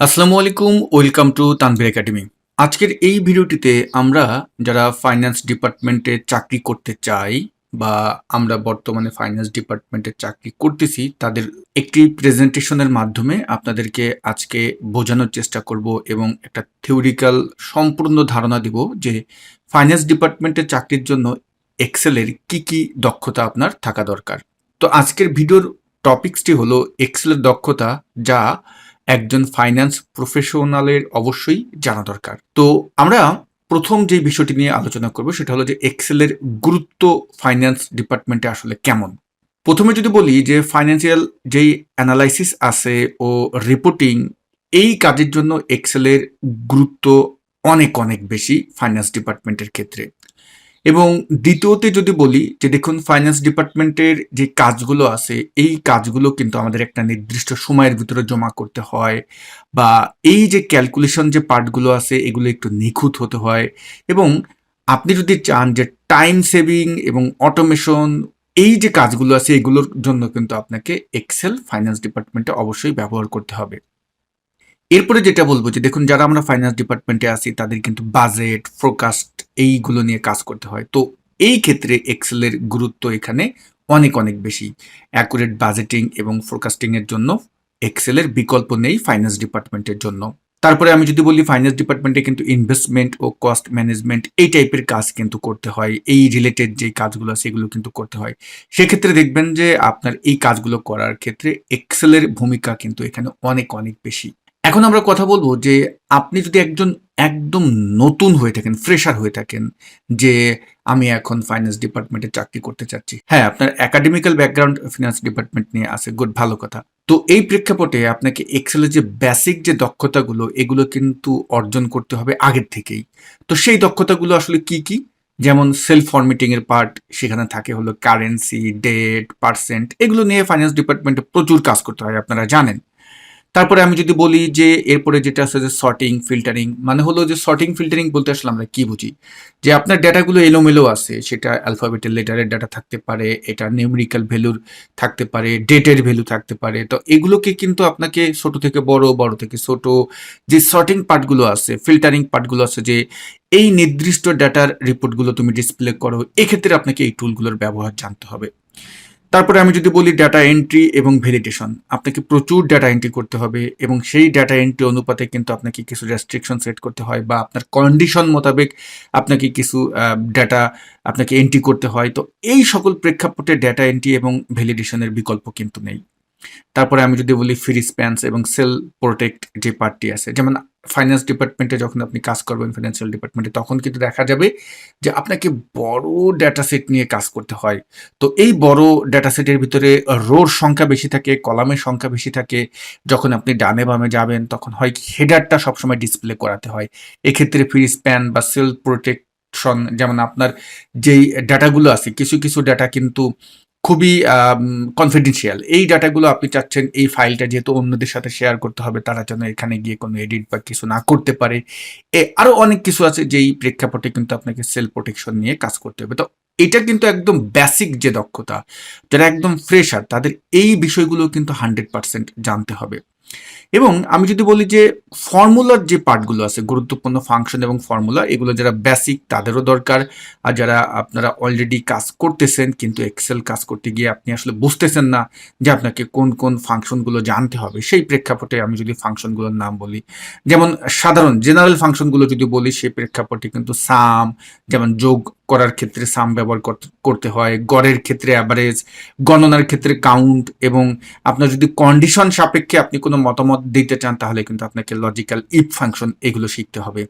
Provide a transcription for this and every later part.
আসসালামু আলাইকুম welcome to Tanvir academy. আজকের এই ভিডিওটিতে আমরা যারা ফাইন্যান্স ডিপার্টমেন্টে চাকরি করতে চাই বা আমরা বর্তমানে ফাইন্যান্স ডিপার্টমেন্টে চাকরি করতেছি, তাদের একটি প্রেজেন্টেশনের মাধ্যমে আপনাদেরকে আজকে বোঝানোর চেষ্টা করব এবং একটা থিওরিক্যাল সম্পূর্ণ ধারণা দিব যে ফাইন্যান্স ডিপার্টমেন্টে চাকরির জন্য এক্সেলের কি কি দক্ষতা আপনার থাকা দরকার। তো আজকের ভিডিওর টপিকসটি হলো এক্সেলের দক্ষতা যা একজন ফাইন্যান্স প্রফেশনালের অবশ্যই জানা দরকার। তো আমরা প্রথম যে বিষয়টি নিয়ে আলোচনা করব সেটা হলো যে এক্সেলের গুরুত্ব ফাইন্যান্স ডিপার্টমেন্টে আসলে কেমন? প্রথমে যদি বলি যে ফাইন্যান্সিয়াল যেই অ্যানালাইসিস আছে ও রিপোর্টিং এই কাজের জন্য এক্সেলের গুরুত্ব অনেক অনেক বেশি ফাইন্যান্স ডিপার্টমেন্টের ক্ষেত্রে। এবং দ্বিতীয়তে যদি বলি যে দেখুন ফাইন্যান্স ডিপার্টমেন্টের যে কাজগুলো আছে, এই কাজগুলো কিন্তু আমাদের একটা নির্দিষ্ট সময়ের ভিতরে জমা করতে হয় বা এই যে ক্যালকুলেশন যে পার্টগুলো আছে, এগুলো একটু নিখুঁত হতে হয় এবং আপনি যদি চান যে টাইম সেভিং এবং অটোমেশন এই যে কাজগুলো আছে, এগুলোর জন্য কিন্তু আপনাকে এক্সেল ফাইন্যান্স ডিপার্টমেন্টে অবশ্যই ব্যবহার করতে হবে। এরপরে যেটা বলব যে দেখুন, যারা আমরা ফাইন্যান্স ডিপার্টমেন্টে আছি, তাদের কিন্তু বাজেট ফোরকাস্ট এইগুলো নিয়ে কাজ করতে হয়। তো এই ক্ষেত্রে এক্সেলের গুরুত্ব এখানে অনেক অনেক বেশি। অ্যাকুরেট বাজেটিং এবং ফোরকাস্টিং এর জন্য এক্সেলের বিকল্প নেই ফাইন্যান্স ডিপার্টমেন্টের জন্য। তারপরে আমি যদি বলি ফাইন্যান্স ডিপার্টমেন্টে কিন্তু ইনভেস্টমেন্ট ও কস্ট ম্যানেজমেন্ট এই টাইপের কাজ কিন্তু করতে হয়। এই রিলেটেড যে কাজগুলো এগুলো কিন্তু করতে হয়। সেক্ষেত্রে দেখবেন যে আপনার এই কাজগুলো করার ক্ষেত্রে এক্সেলের ভূমিকা কিন্তু এখানে অনেক অনেক বেশি। এখন আমরা কথা বলব যে আপনি যদি একজন একদম নতুন হয়ে থাকেন ফ্রেশার হয়ে থাকেন, যে আমি এখন ফাইন্যান্স ডিপার্টমেন্টে চাকরি করতে চাচ্ছি। হ্যাঁ আপনার একাডেমিক্যাল ব্যাকগ্রাউন্ড ফিনান্স ডিপার্টমেন্ট নিয়ে আছে গুড ভালো কথা। তো এই প্রেক্ষাপটে আপনাকে এক্সেলের যে বেসিক যে দক্ষতাগুলো, এগুলো কিন্তু অর্জন করতে হবে আগের থেকেই। তো সেই দক্ষতাগুলো আসলে কি কি? যেমন সেলফ ফরমেটিং এর পার্ট সেখানে থাকে হলো কারেন্সি ডেট পার্সেন্ট এগুলো নিয়ে ফাইন্যান্স ডিপার্টমেন্টে প্রচুর কাজ করতে হয়, আপনারা জানেন। তারপরে আমি যদি বলি যে এরপরে যেটা আছে যে সর্টিং ফিল্টারিং মানে হলো যে সর্টিং ফিল্টারিং বলতে আসলে আমরা কি বুঝি? যে আপনার ডেটাগুলো এলোমেলো আছে, সেটা অ্যালফাবেটের লেটারের ডাটা থাকতে পারে, এটা নিউমেরিক্যাল ভ্যালুর থাকতে পারে ডেটের ভ্যালু থাকতে পারে, তো এগুলোকে কিন্তু আপনাকে ছোট থেকে বড় বড় থেকে ছোট যে সর্টিং পার্টগুলো আছে ফিল্টারিং পার্টগুলো আছে, যে এই নির্দিষ্ট ডাটার রিপোর্টগুলো তুমি ডিসপ্লে করো, এক্ষেত্রে আপনাকে এই টুলগুলোর ব্যবহার জানতে হবে। তারপরে আমি যদি বলি ডাটা এন্ট্রি এবং ভ্যালিডেশন আপনাকে প্রচুর ডাটা এন্ট্রি করতে হবে এবং সেই ডাটা এন্ট্রি অনুপাতে কিন্তু আপনাকে কিছু রেস্ট্রিকশন সেট করতে হয় বা আপনার কন্ডিশন মোতাবেক আপনাকে কিছু ডাটা আপনাকে এন্ট্রি করতে হয়। তো এই সকল প্রেক্ষাপটে ডাটা এন্ট্রি এবং ভ্যালিডেশনের বিকল্প কিন্তু নেই। তারপরে আমি যদি বলি ফ্রি স্প্যান্স এবং সেল প্রোটেক্ট যে পার্টটি আছে, যেমন ফাইন্যান্স ডিপার্টমেন্টে যখন আপনি কাজ করবেন ফিনান্সিয়াল ডিপার্টমেন্টে তখন কিন্তু দেখা যাবে যে আপনাকে বড় ডেটা সেট নিয়ে কাজ করতে হয়। তো এই বড় ডেটা সেটের ভিতরে রোর সংখ্যা বেশি থাকে কলামের সংখ্যা বেশি থাকে। যখন আপনি ডানে বামে যাবেন, তখন হয় হেডারটা সবসময় ডিসপ্লে করাতে হয়। এক্ষেত্রে ফ্রি স্প্যান বা সেল প্রোটেকশন যেমন আপনার যেই ডাটাগুলো আছে, কিছু কিছু ডাটা কিন্তু খুবই কনফিডেন্সিয়াল এই ডাটাগুলো আপনি চাচ্ছেন, এই ফাইলটা যেহেতু অন্যদের সাথে শেয়ার করতে হবে, তারা যেন এখানে গিয়ে কোনো এডিট বা কিছু না করতে পারে। এ আরও অনেক কিছু আছে যেই প্রেক্ষাপটে কিন্তু আপনাকে সেল প্রোটেকশন নিয়ে কাজ করতে হবে। তো এটা কিন্তু একদম বেসিক যে দক্ষতা, যারা একদম ফ্রেশার তাদের এই বিষয়গুলো কিন্তু হান্ড্রেড পার্সেন্ট জানতে হবে। এবং আমি যদি বলি যে ফর্মুলার যে পার্টগুলো আছে, গুরুত্বপূর্ণ ফাংশন এবং ফর্মুলা এগুলো যারা বেসিক তাদেরও দরকার। আর যারা আপনারা অলরেডি কাজ করতেছেন কিন্তু এক্সেল কাজ করতে গিয়ে আপনি আসলে বুঝতেছেন না যে আপনাকে কোন কোন ফাংশনগুলো জানতে হবে, সেই প্রেক্ষাপটে আমি যদি ফাংশনগুলোর নাম বলি। যেমন সাধারণ জেনারেল ফাংশনগুলো যদি বলি, সেই প্রেক্ষাপটে কিন্তু সাম যেমন যোগ করার ক্ষেত্রে সাম ব্যবহার করতে হয়, গড়ের ক্ষেত্রে অ্যাভারেজ গণনার ক্ষেত্রে কাউন্ট এবং আপনার যদি কন্ডিশন সাপেক্ষে আপনি কোনো মতামত দিতে চান, তাহলে কিন্তু আপনাকে লজিক্যাল ইফ ফাংশন এগুলো শিখতে হবে।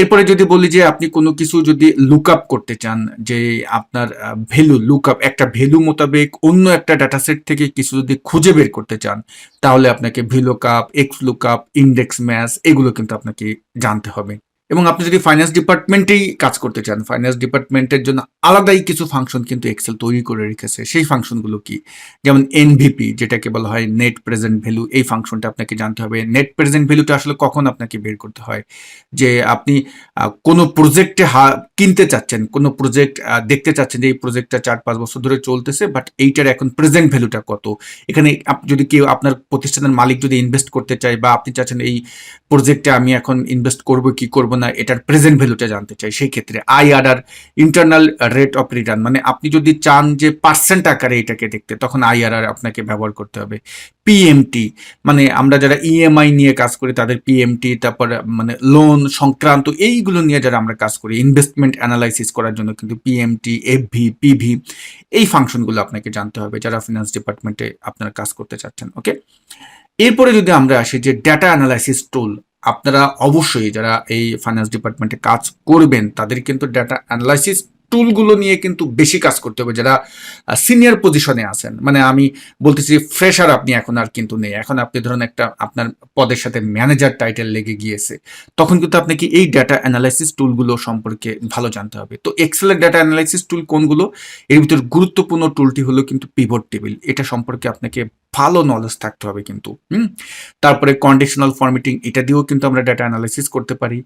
এরপরে যদি বলি যে আপনি কোনো কিছু যদি লুক আপ করতে চান, যে আপনার ভ্যালু লুক আপ একটা ভ্যালু মোতাবেক অন্য একটা ডাটা সেট থেকে কিছু যদি খুঁজে বের করতে চান, তাহলে আপনাকে VLOOKUP X look up index match এগুলো কিন্তু আপনাকে জানতে হবে। এবং আপনি যদি ফাইন্যান্স ডিপার্টমেন্টেই কাজ করতে চান ফাইন্যান্স ডিপার্টমেন্টের জন্য আলাদাই কিছু ফাংশন কিন্তু এক্সেল তৈরি করে রেখেছে। সেই ফাংশনগুলো কি? যেমন এনভিপি যেটাকে বলা হয় নেট প্রেজেন্ট ভ্যালু এই ফাংশনটা আপনাকে জানতে হবে। নেট প্রেজেন্ট ভ্যালুটা আসলে কখন আপনাকে বের করতে হয়? যে আপনি কোনো প্রজেক্টে হা, কিনতে চাচ্ছেন, কোনো প্রজেক্ট দেখতে চাচ্ছেন যে এই প্রজেক্টটা চার পাঁচ বছর ধরে চলতেছে বাট এইটার এখন প্রেজেন্ট ভ্যালুটা কত? এখানে যদি কেউ আপনার প্রতিষ্ঠানের মালিক যদি ইনভেস্ট করতে চায় বা আপনি চাচ্ছেন এই প্রজেক্টে আমি এখন ইনভেস্ট করব, কি করব না এটার প্রেজেন্ট ভ্যালুটা জানতে চাই। সেই ক্ষেত্রে IRR internal rate of return মানে আপনি যদি চান যে পার্সেন্ট আকারে এটাকে দেখতে, তখন আইআরআর আপনাকে ব্যবহার করতে হবে। পিএমটি মানে আমরা যারা ইএমআই নিয়ে কাজ করি, তাদের পিএমটি তারপর মানে লোন সংক্রান্ত এইগুলো নিয়ে যারা আমরা কাজ করি ইনভেস্টমেন্ট অ্যানালাইসিস করার জন্য কিন্তু পিএমটি এফভি পিভি এই ফাংশনগুলো আপনাকে জানতে হবে, যারা ফিনান্স ডিপার্টমেন্টে আপনারা কাজ করতে চাচ্ছেন ওকে এরপরে যদি আমরা আসি যে ডেটা অ্যানালাইসিস টুল আপনারা অবশ্যই যারা এই ফাইন্যান্স ডিপার্টমেন্টে কাজ করবেন, তাদের কিন্তু ডেটা অ্যানালাইসিস টুলগুলো নিয়ে কিন্তু বেশি কাজ করতে হবে যারা সিনিয়র পজিশনে আছেন। মানে আমি বলতেছি ফ্রেশার আপনি এখন আর কিন্তু নেই। এখন আপনি ধরুন একটা আপনার পদের সাথে ম্যানেজার টাইটেল লেগে গিয়েছে, তখন কিন্তু আপনাকে এই ডেটা অ্যানালাইসিস টুলগুলো সম্পর্কে ভালো জানতে হবে। তো এক্সেলের ডেটা অ্যানালাইসিস টুল কোনগুলো? এর ভিতর গুরুত্বপূর্ণ টুলটি হলো কিন্তু পিভট টেবিল এটা সম্পর্কে আপনাকে ভালো নলেজ থাকতে হবে কিন্তু, হুম? তারপরে কন্ডিশনাল ফর্মেটিং এটা দিয়েও কিন্তু আমরা ডেটা অ্যানালাইসিস করতে পারি।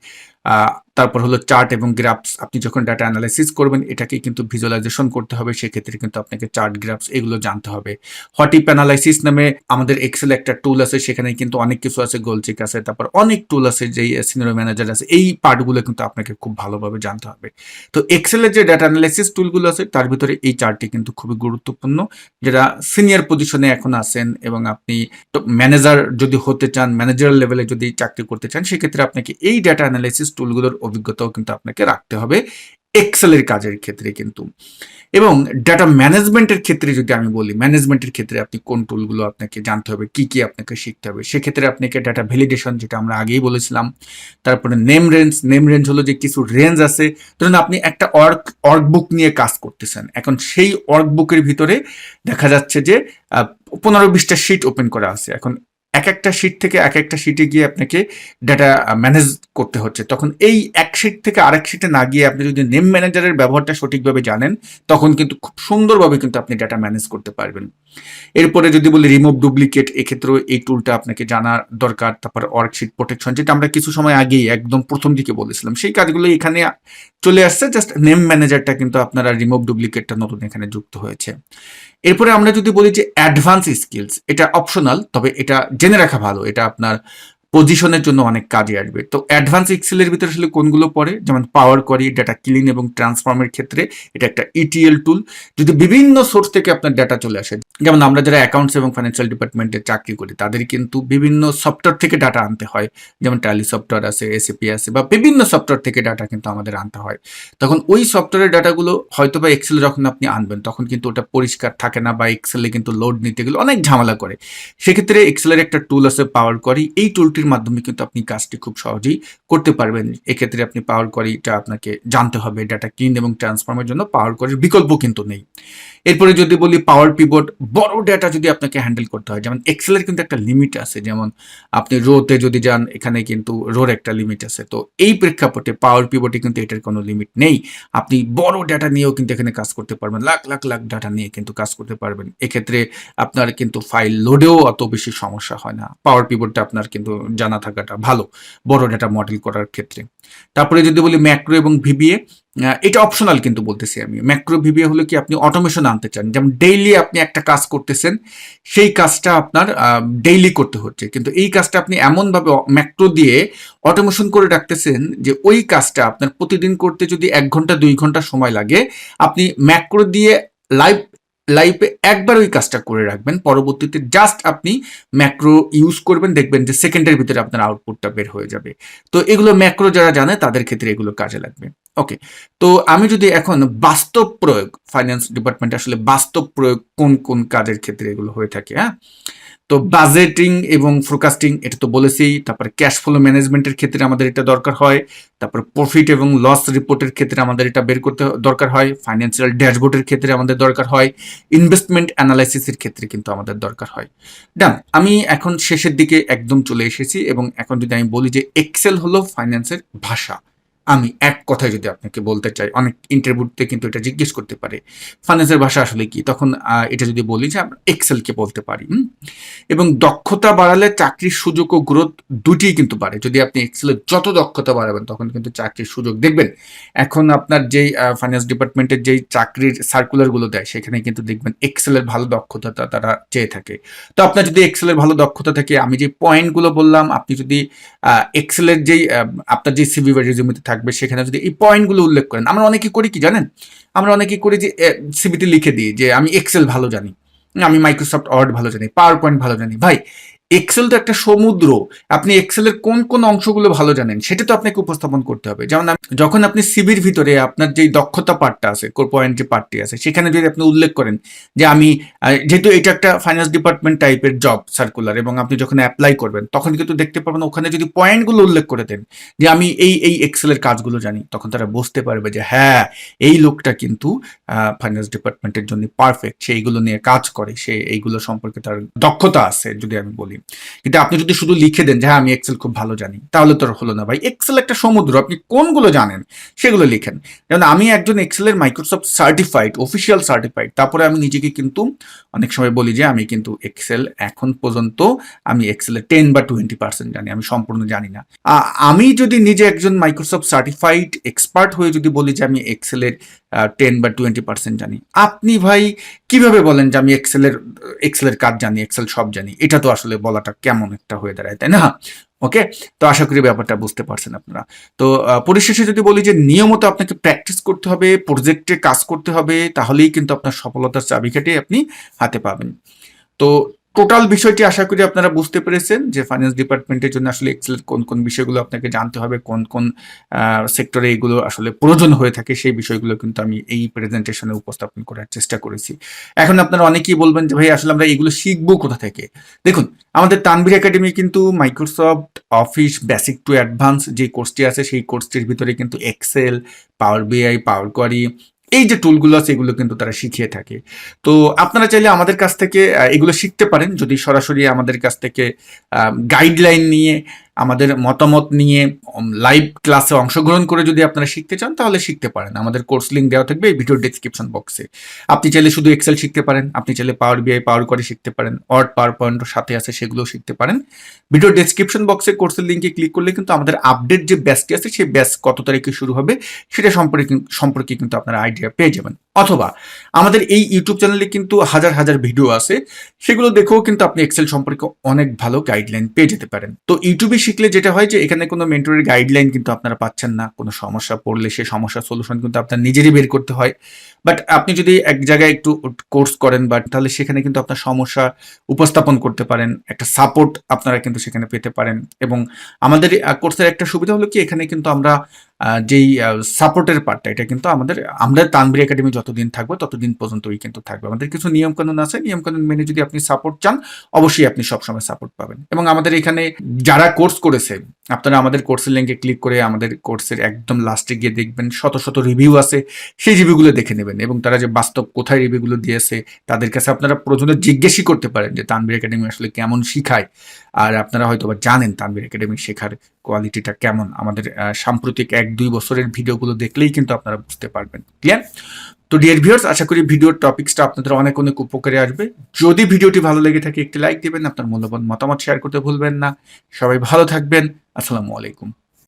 তারপর হলো চার্ট এবং গ্রাফস আপনি যখন ডাটা অ্যানালাইসিস করবেন, এটাকে কিন্তু ভিজুয়ালাইজেশন করতে হবে, সেক্ষেত্রে কিন্তু আপনাকে চার্ট গ্রাফস এগুলো জানতে হবে। হটিপ অ্যানালাইসিস নামে আমাদের এক্সেল একটা টুল আছে, সেখানে কিন্তু অনেক কিছু আছে গোলচিক আছে, তারপর অনেক টুল আছে, যেই সিনিয়র ম্যানেজার আছে, এই পার্টগুলো কিন্তু আপনাকে খুব ভালোভাবে জানতে হবে। তো এক্সেলের যে ডাটা অ্যানালাইসিস টুলগুলো আছে, তার ভিতরে এই চার্টটি কিন্তু খুবই গুরুত্বপূর্ণ। যারা সিনিয়র পজিশনে এখন আছেন এবং আপনি ম্যানেজার যদি হতে চান ম্যানেজার লেভেলে যদি চাকরি করতে চান, সেক্ষেত্রে আপনাকে এই ডাটা অ্যানালাইসিস টুলগুলোর অভিজ্ঞতাও কিন্তু আপনাকে রাখতে হবে এক্সেলের কাজের ক্ষেত্রে কিন্তু। এবং ডাটা ম্যানেজমেন্টের ক্ষেত্রে যদি আমি বলি ম্যানেজমেন্টের ক্ষেত্রে আপনি কোন টুলগুলো আপনাকে জানতে হবে, কি কি আপনাকে শিখতে হবে, সেক্ষেত্রে আপনাকে ডাটা ভ্যালিডেশন যেটা আমরা আগেই বলেছিলাম, তারপরে নেম রেঞ্জ নেম রেঞ্জ হলো যে কিছু রেঞ্জ আছে। ধরুন আপনি একটা অর্ক অর্ক বুক নিয়ে কাজ করতেছেন, এখন সেই অর্ক বুকের ভিতরে দেখা যাচ্ছে যে পনেরো বিশটা শিট ওপেন করা আছে। এখন এক একটা শিট থেকে এক একটা শিটে গিয়ে আপনাকে ডাটা ম্যানেজ করতে হচ্ছে। তখন এই এক শিট থেকে আরেক শিটে না গিয়ে আপনি যদি নেম ম্যানেজারের ব্যবহারটা সঠিকভাবে জানেন, তখন কিন্তু খুব সুন্দরভাবে কিন্তু আপনি ডাটা ম্যানেজ করতে পারবেন। এরপরে যদি বলি রিমুভ ডুপ্লিকেট এক্ষেত্রেও এই টুলটা আপনাকে জানার দরকার। তারপর ওয়ার্কশিট প্রোটেকশন যেটা আমরা কিছু সময় আগেই একদম প্রথম দিকে বলেছিলাম। সেই কাজগুলো এখানে চলে আসছে জাস্ট নেম ম্যানেজারটা কিন্তু আপনারা রিমুভ ডুপ্লিকেটটা নতুন এখানে যুক্ত হয়েছে। এরপরে আমরা যদি বলি যে অ্যাডভান্স স্কিলস এটা অপশনাল তবে এটা জেনে রাখা ভালো। এটা আপনার পজিশনের জন্য অনেক কাজে আসবে। তো অ্যাডভান্স এক্সেলের ভিতরে আসলে কোনগুলো পড়ে? যেমন পাওয়ার কোয়ারি ডাটা ক্লিন এবং ট্রান্সফর্মের ক্ষেত্রে এটা একটা ইটিএল টুল যদি বিভিন্ন সোর্স থেকে আপনার ডাটা চলে আসে, যেমন আমরা যারা অ্যাকাউন্টস এবং ফাইন্যান্সিয়াল ডিপার্টমেন্টে চাকরি করি, তাদের কিন্তু বিভিন্ন সফটওয়্যার থেকে ডাটা আনতে হয়। যেমন ট্যালি সফটওয়্যার আছে এসিপি আছে, বা বিভিন্ন সফটওয়্যার থেকে ডাটা কিন্তু আমাদের আনতে হয়। তখন ওই সফটওয়্যারের ডাটাগুলো হয়তো বা এক্সেলে যখন আপনি আনবেন, তখন কিন্তু ওটা পরিষ্কার থাকে না বা এক্সেলে কিন্তু লোড নিতে গেলে অনেক ঝামেলা করে। সেক্ষেত্রে এক্সেলের একটা টুল আছে পাওয়ার করি এই টুলটির মাধ্যমে কিন্তু আপনি কাজটি খুব সহজেই করতে পারবেন। এক্ষেত্রে আপনি পাওয়ার করিটা আপনাকে জানতে হবে। ডাটা ক্লিন এবং ট্রান্সফর্মের জন্য পাওয়ার করির বিকল্প কিন্তু নেই। এরপরে যদি বলি পাওয়ার পিভট বড় ডেটা যদি আপনাকে হ্যান্ডেল করতে হয়, যেমন এক্সেলের কিন্তু একটা লিমিট আছে। যেমন আপনি রোতে যদি যান, এখানে কিন্তু রোর একটা লিমিট আছে। তো এই প্রেক্ষাপটে পাওয়ার পিভটে কিন্তু এটার কোনো লিমিট নেই। আপনি বড় ডাটা নিয়েও কিন্তু এখানে কাজ করতে পারবেন। লাখ লাখ লাখ ডাটা নিয়ে কিন্তু কাজ করতে পারবেন। এক্ষেত্রে আপনার কিন্তু ফাইল লোডেও অত বেশি সমস্যা হয় না। পাওয়ার পিভটটা আপনার কিন্তু জানা থাকাটা ভালো, বড় ডাটা মডেল করার ক্ষেত্রে। তারপরে যদি বলি ম্যাক্রো এবং ভিবিএ এটা অপশনাল কিন্তু বলতেছি আমি। ম্যাক্রো ভিবিএ হলো কি আপনি অটোমেশন আনতে চান। যেমন ডেইলি আপনি একটা কাজ করতেছেন, সেই কাজটা আপনার ডেইলি করতে হচ্ছে। কিন্তু এই কাজটা আপনি এমনভাবে ম্যাক্রো দিয়ে অটোমেশন করে রাখতেছেন যে ওই কাজটা আপনার প্রতিদিন করতে যদি এক ঘণ্টা, দুই ঘণ্টা সময় লাগে, আপনি ম্যাক্রো দিয়ে লাইভ লাইফে একবার ওই কাজটা করে রাখবেন। পরবর্তীতে জাস্ট আপনি ম্যাক্রো ইউজ করবেন, দেখবেন যে সেকেন্ডের ভিতরে আপনার আউটপুটটা বের হয়ে যাবে। তো এগুলো ম্যাক্রো যারা জানে, তাদের ক্ষেত্রে এগুলো কাজে লাগবে। ওকে তো আমি যদি এখন বাস্তব প্রয়োগ ফাইন্যান্স ডিপার্টমেন্ট আসলে বাস্তব প্রয়োগ কোন কোন কাজের ক্ষেত্রে এগুলো হয়ে থাকে হ্যাঁ? তো বাজেটিং এবং ফোরকাস্টিং এটা তো বলেছি তারপরে ক্যাশ ফ্লো ম্যানেজমেন্টের ক্ষেত্রে আমাদের এটা দরকার হয়। তারপর প্রফিট এবং লস রিপোর্টের ক্ষেত্রে আমাদের এটা বের করতে দরকার হয়। ফাইন্যান্সিয়াল ড্যাশবোর্ডের ক্ষেত্রে আমাদের দরকার হয়। ইনভেস্টমেন্ট অ্যানালাইসিসের ক্ষেত্রে কিন্তু আমাদের দরকার হয়। ডান আমি এখন শেষের দিকে একদম চলে এসেছি এবং এখন যদি আমি বলি যে এক্সেল হলো ফাইন্যান্সের ভাষা। আমি এক কথায় যদি আপনাকে বলতে চাই, অনেক ইন্টারভিউতে কিন্তু এটা জিজ্ঞেস করতে পারে ফাইন্যান্সের ভাষা আসলে কি? তখন এটা যদি বলি যে আমরা এক্সেলকে বলতে পারি? এবং দক্ষতা বাড়ালে চাকরির সুযোগ ও গ্রোথ দুটিই কিন্তু বাড়ে। যদি আপনি এক্সেলের যত দক্ষতা বাড়াবেন, তখন কিন্তু চাকরির সুযোগ দেখবেন। এখন আপনার যেই ফাইন্যান্স ডিপার্টমেন্টের যেই চাকরির সার্কুলারগুলো দেয় সেখানে কিন্তু দেখবেন এক্সেলের ভালো দক্ষতা তারা চেয়ে থাকে। তো আপনার যদি এক্সেলের ভালো দক্ষতা থাকে, আমি যে পয়েন্টগুলো বললাম, আপনি যদি এক্সেলের যেই আপনার যে সিভি বা রেজিউমিতে থাকবে সেখানে যদি এই পয়েন্টগুলো উল্লেখ করেন। আমরা অনেকে করি কি জানেন? আমরা অনেকে করি যে সিবিটি লিখে দিই যে, আমি এক্সেল ভালো জানি, আমি মাইক্রোসফট ওয়ার্ড ভালো জানি পাওয়ার পয়েন্ট ভালো জানি। ভাই এক্সেল তো একটা সমুদ্র। আপনি এক্সেলের কোন কোন অংশগুলো ভালো জানেন, সেটা তো আপনাকে উপস্থাপন করতে হবে। যেমন যখন আপনি সিবির ভিতরে আপনার যেই দক্ষতা পার্টটা আছে কোর পয়েন্ট যে পার্টটি আছে, সেখানে যদি আপনি উল্লেখ করেন যে আমি যেহেতু এটা একটা ফাইন্যান্স ডিপার্টমেন্ট টাইপের জব সার্কুলার এবং আপনি যখন অ্যাপ্লাই করবেন, তখন কিন্তু দেখতে পাবেন ওখানে যদি পয়েন্টগুলো উল্লেখ করে দেন যে আমি এই এই এক্সেলের কাজগুলো জানি, তখন তারা বুঝতে পারবে যে হ্যাঁ এই লোকটা কিন্তু ফাইন্যান্স ডিপার্টমেন্টের জন্য পারফেক্ট সে এইগুলো নিয়ে কাজ করে, সে এইগুলো সম্পর্কে তার দক্ষতা আছে যদি আমি বলি। কিন্তু আপনি যদি শুধু লিখে দেন যে হ্যাঁ আমি এক্সেল খুব ভালো জানি, তাহলে তো হলো না ভাই। এক্সেল একটা সমুদ্র, আপনি কোনগুলো জানেন সেগুলো লিখেন। যেমন আমি একজন এক্সেলের মাইক্রোসফট সার্টিফাইড অফিসিয়াল সার্টিফাইড তারপরে আমি নিজেকে কিন্তু অনেক সময় বলি যে, আমি কিন্তু এক্সেল এখন পর্যন্ত আমি এক্সেলের টেন বা টোয়েন্টি পার্সেন্ট জানি, আমি সম্পূর্ণ জানি না। আমি যদি নিজে একজন মাইক্রোসফট সার্টিফাইড এক্সপার্ট হয়ে যদি বলি যে, আমি এক্সেলের টেন বা টোয়েন্টি পার্সেন্ট জানি, আপনি ভাই কীভাবে বলেন যে আমি এক্সেলের এক্সেলের কাজ জানি এক্সেল সব জানি? এটা তো আসলে বলাটা কেমন একটা হয়ে দাঁড়ায়, তাই না? ওকে তো আশা করি ব্যাপারটা বুঝতে পারছেন আপনারা। তো পরিশেষে যদি বলি যে নিয়মিত আপনাকে প্র্যাকটিস করতে হবে প্রজেক্টে কাজ করতে হবে, তাহলেই কিন্তু আপনার সফলতার চাবিকাঠি আপনি হাতে পাবেন। তো টোটাল বিষয়টি আশা করি আপনারা বুঝতে পেরেছেন যে ফাইন্যান্স ডিপার্টমেন্টের জন্য আসলে এক্সেলের কোন কোন বিষয়গুলো আপনাকে জানতে হবে, কোন কোন সেক্টরে এগুলো আসলে প্রয়োজন হয়ে থাকে, সেই বিষয়গুলো কিন্তু আমি এই প্রেজেন্টেশনে উপস্থাপন করার চেষ্টা করেছি। এখন আপনারা অনেকেই বলবেন যে, ভাই, আসলে আমরা এগুলো শিখব কোথা থেকে? দেখুন, আমাদের তানভীর একাডেমি কিন্তু Microsoft office basic to advance যে কোর্সটি আছে, সেই কোর্সটির ভিতরে কিন্তু এক্সেল পাওয়ার বিআই পাওয়ার কোয়ারি এই যে টুলগুলো আছে, এগুলো কিন্তু তারা শিখিয়ে থাকে। তো আপনারা চাইলে আমাদের কাছ থেকে এগুলো শিখতে পারেন। যদি সরাসরি আমাদের কাছ থেকে গাইডলাইন নিয়ে আমাদের মতামত নিয়ে লাইভ ক্লাসে অংশগ্রহণ করে যদি আপনারা শিখতে চান, তাহলে শিখতে পারেন। আমাদের কোর্স লিঙ্ক দেওয়া থাকবে এই ভিডিও ডেসক্রিপশন বক্সে আপনি চাইলে শুধু এক্সেল শিখতে পারেন, আপনি চাইলে পাওয়ার বিআই পাওয়ার করে শিখতে পারেন ওয়ার্ড পাওয়ার পয়েন্ট সাথে আছে সেগুলো শিখতে পারেন। ভিডিও ডেসক্রিপশন বক্সে কোর্সের লিঙ্কে ক্লিক করলে কিন্তু আমাদের আপডেট যে ব্যাচটি আছে, সেই ব্যাচ কত তারিখে শুরু হবে, সেটা সম্পর্কে সম্পর্কে কিন্তু আপনারা আইডিয়া পেয়ে যাবেন। অথবা আমাদের এই ইউটিউব চ্যানেলে কিন্তু হাজার হাজার ভিডিও আছে, সেগুলো দেখেও কিন্তু আপনি এক্সেল সম্পর্কে অনেক ভালো গাইডলাইন পেয়ে যেতে পারেন। তো ইউটিউবে শিখলে যেটা হয় যে, এখানে কোনো মেন্টরের গাইডলাইন কিন্তু আপনারা পাচ্ছেন না, কোনো সমস্যা পড়লে সেই সমস্যার সলিউশন কিন্তু আপনার নিজেরই বের করতে হয়। বাট আপনি যদি এক জায়গায় একটু কোর্স করেন বাট তাহলে সেখানে কিন্তু আপনার সমস্যা উপস্থাপন করতে পারেন, একটা সাপোর্ট আপনারা কিন্তু সেখানে পেতে পারেন। এবং আমাদের কোর্সের একটা সুবিধা হলো কি, এখানে কিন্তু আমরা যেই সাপোর্টের পার্টটা এটা কিন্তু আমাদের, আমরা তানবির একাডেমি যতদিন থাকব, ততদিন পর্যন্তই কিন্তু থাকবে। আমাদের কিছু নিয়মকানুন আছে, নিয়মকানুন মেনে যদি আপনি সাপোর্ট চান, অবশ্যই আপনি সবসময় সাপোর্ট পাবেন। এবং আমাদের এখানে যারা কোর্স করেছে, আপনারা আমাদের কোর্সের লিঙ্কে ক্লিক করে আমাদের কোর্সের একদম লাস্টে গিয়ে দেখবেন, শত শত রিভিউ আছে, সেই রিভিউগুলো দেখে নেবেন। এবং তারা যে বাস্তব কোথায় রিভিউগুলো দিয়েছে, তাদের কাছে আপনারা প্রয়োজনে জিজ্ঞেসই করতে পারেন যে তানবির একাডেমি আসলে কেমন শিখায়। আর আপনারা হয়তো জানেন তানবির একাডেমি শেখার কোয়ালিটিটা কেমন? আমাদের সাম্প্রতিক এক, দুই বছরের ভিডিওগুলো দেখলেই কিন্তু আপনারা বুঝতে পারবেন। ক্লিয়ার তো ডিয়ার ভিউয়ার্স আশা করি ভিডিওর টপিক্সটা আপনাদের অনেক অনেক উপকারে আসবে। যদি ভিডিওটি ভালো লেগে থাকে, একটি লাইক দেবেন, আপনার মূল্যবান মতামত শেয়ার করতে ভুলবেন না। সবাই ভালো থাকবেন। আসসালামু আলাইকুম।